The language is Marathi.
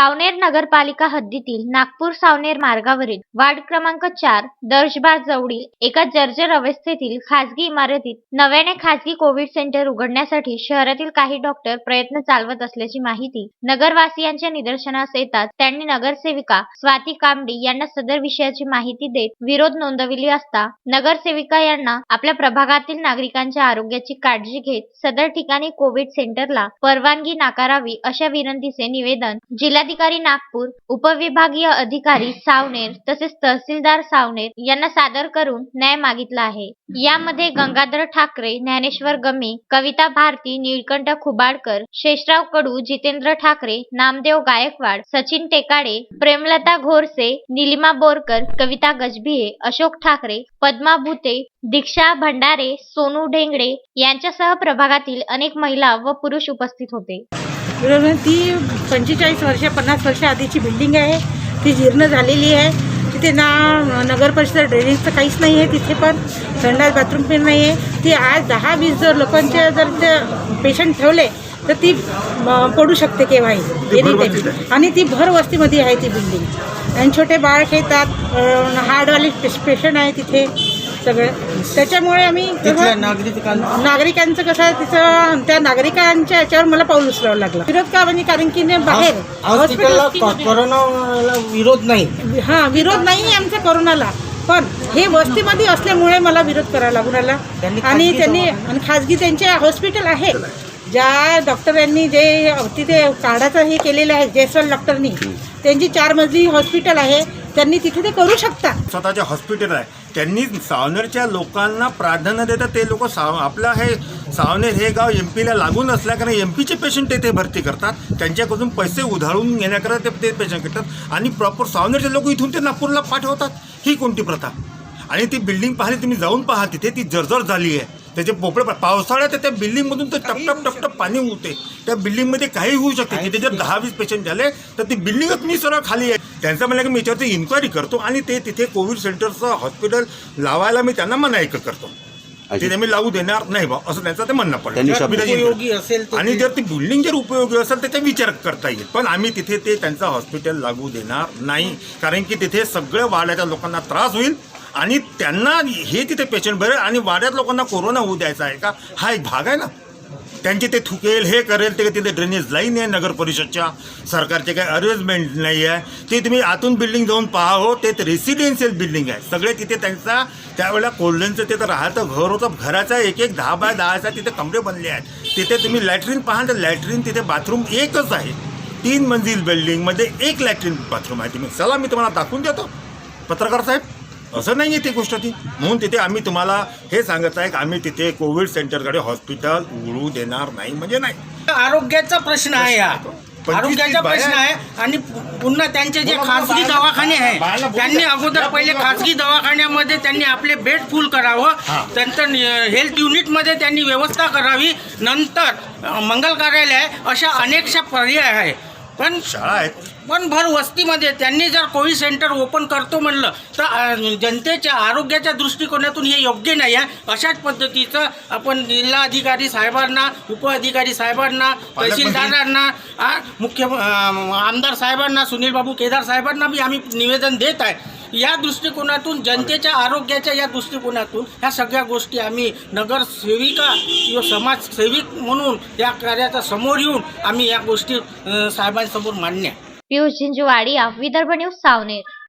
सावनेर नगरपालिका हद्दीतील नागपूर सावनेर मार्गावरील वार्ड क्रमांक चार दर्शबाग जवळील एका जर्जर अवस्थेतील खासगी इमारतीत नव्याने खासगी कोविड सेंटर उघडण्यासाठी शहरातील काही डॉक्टर प्रयत्न चालवत असल्याची माहिती नगरवासियांच्या निदर्शनास येतात त्यांनी नगरसेविका स्वाती कामडी यांना सदर विषयाची माहिती देत विरोध नोंदविली असता नगरसेविका यांना आपल्या प्रभागातील नागरिकांच्या आरोग्याची काळजी घेत सदर ठिकाणी कोविड सेंटरला परवानगी नाकारावी अशा विनंतीचे निवेदन जिल्हाधिकारी नागपूर उपविभागीय अधिकारी सावनेर तसेच तहसीलदार सावनेर यांना सादर करून न्याय मागितला आहे. यामध्ये गंगाधर ठाकरे ज्ञानेश्वर गमी कविता भारती निळकंठ खुबाडकर शेषराव कडू जितेंद्र ठाकरे नामदेव गायकवाड सचिन टेकाडे प्रेमलता घोरसे निलिमा बोरकर कविता गजभिये अशोक ठाकरे पद्मा भुते दीक्षा भंडारे सोनू ढेंगडे यांच्यासह प्रभागातील अनेक महिला व पुरुष उपस्थित होते. बरोबर ती पंचेचाळीस वर्ष पन्नास वर्ष आधीची बिल्डिंग आहे ती जीर्ण झालेली आहे तिथे ना नगर परिषद ड्रेनेजचं काहीच नाही आहे तिथे पण संडास बाथरूम पण नाही आहे ती आज दहा वीस जर लोकांच्या जर ते पेशंट ठेवले तर ती पडू शकते केव्हाही एनी टाईम आणि ती भर वस्तीमध्ये आहे ती बिल्डिंग आणि छोटे बाळ खेळतात हार्डवाले पेशंट आहे तिथे सगळं. त्याच्यामुळे आम्ही नागरिकांचं कसं आहे तिचं त्या नागरिकांच्या याच्यावर मला पाऊल उचलावं लागलं. विरोध का म्हणजे कारण की नाही बाहेर कोरोनाला विरोध नाही. हा विरोध नाही आमचा कोरोनाला. पण हे वस्तीमध्ये असल्यामुळे मला विरोध करावा लागून त्यांनी आणि त्यांनी आणि खाजगी त्यांचे हॉस्पिटल आहे. ज्या डॉक्टरांनी जे तिथे कार्डाचं हे केलेलं आहे जयस्वाल डॉक्टरनी. त्यांची चार मजली हॉस्पिटल आहे. त्यांनी तिथे ते करू शकतात स्वतःचे हॉस्पिटल आहे. त्यांनी सावनेरच्या लोकांना प्राधान्य देतात ते लोक साव आपलं हे सावनेर हे गाव एम पीला लागून असल्याकारणे एम पीचे पेशंट येथे भरती करतात. त्यांच्याकडून पैसे उधाळून घेण्याकरता ते ते पेशंट करतात आणि प्रॉपर सावनेरचे लोक इथून ते नागपूरला पाठवतात. ही कोणती प्रथा? आणि ती बिल्डिंग पाहिली तुम्ही जाऊन पहा तिथे ती जर्जर झाली आहे. त्याचे पोपळे पा- पावसाळ्यात त्या बिल्डिंगमधून तर टपटप टपटप पाणी उठते त्या बिल्डिंगमध्ये काही होऊ शकते तिथे जर दहा वीस पेशंट झाले तर ती बिल्डिंगच मी सरळ खाली आहे. त्यांचं म्हणलं की मी याच्यावरती इन्क्वायरी करतो आणि ते तिथे कोविड सेंटरचं हॉस्पिटल लावायला मी त्यांना मनाई करतो. तिथे मी लावू देणार नाही बा असं त्यांचं ते म्हणणं त्यांनी पडलं शब्द- उपयोगी असेल तर आणि ते- जर ती बिल्डिंग जर उपयोगी असेल त्याचा विचार करता येईल. पण आम्ही तिथे ते त्यांचं हॉस्पिटल लागू देणार नाही. कारण की तिथे सगळ्या वाड्याच्या लोकांना त्रास होईल. आणि त्यांना हे तिथे पेशंट भरेल आणि वाड्यात लोकांना कोरोना होऊ द्यायचा आहे का? हा एक भाग आहे ना. त्यांचे ते थुकेल हे करेल ते तिथे ड्रेनेज लाईन आहे नगर परिषदच्या. सरकारचे काही अरेंजमेंट नाही आहे. ते तुम्ही आतून बिल्डिंग जाऊन पहा हो ते रेसिडेन्शियल बिल्डिंग आहे. सगळे तिथे त्यांचा त्यावेळेला कोल्ड्यांचं तिथं राहतं घर होतं घराचा एक एक दहा बाय दहाचा तिथे कमरे बनले आहेत. तिथे तुम्ही लॅट्रिन पहा तर लॅट्रिन तिथे बाथरूम एकच आहे. तीन मंजिल बिल्डिंगमध्ये एक लॅट्रिन बाथरूम आहे. तुम्ही चला मी तुम्हाला दाखवून देतो. पत्रकार साहेब असं नाही आहे ती गोष्ट ती. म्हणून तिथे आम्ही तुम्हाला हे सांगत आहे की आम्ही तिथे कोविड सेंटरकडे हॉस्पिटल उघडू देणार नाही म्हणजे नाही. आरोग्याचा प्रश्न आहे हा. आरोग्याचा प्रश्न आहे आणि पुन्हा त्यांचे जे खासगी दवाखाने आहे त्यांनी अगोदर पहिले खासगी दवाखान्यामध्ये त्यांनी आपले बेड फुल करावं नंतर हेल्थ युनिटमध्ये त्यांनी व्यवस्था करावी नंतर मंगल कार्यालय अशा अनेकशा पर्याय आहे. पण शाळा आहेत पण भर वस्तीमध्ये त्यांनी जर कोविड सेंटर ओपन करतो म्हणलं तर अं, जनतेच्या आरोग्याच्या दृष्टिकोनातून हे योग्य नाही आहे. अशाच पद्धतीचं आपण जिल्हाधिकारी साहेबांना उपअधिकारी साहेबांना तहसीलदारांना आ, मुख्य अं, आमदार साहेबांना सुनील बाबू केदार साहेबांना बी आम्ही निवेदन देत आहे. या दृष्टिकोनातून जनतेच्या आरोग्याच्या या दृष्टिकोनातून ह्या सगळ्या गोष्टी आम्ही नगरसेविका किंवा समाजसेविक म्हणून या कार्याचा समोर येऊन आम्ही या गोष्टी साहेबांसमोर मांडण्या. पियुष झिंजवाडी विदर्भ न्यूज सावनेर.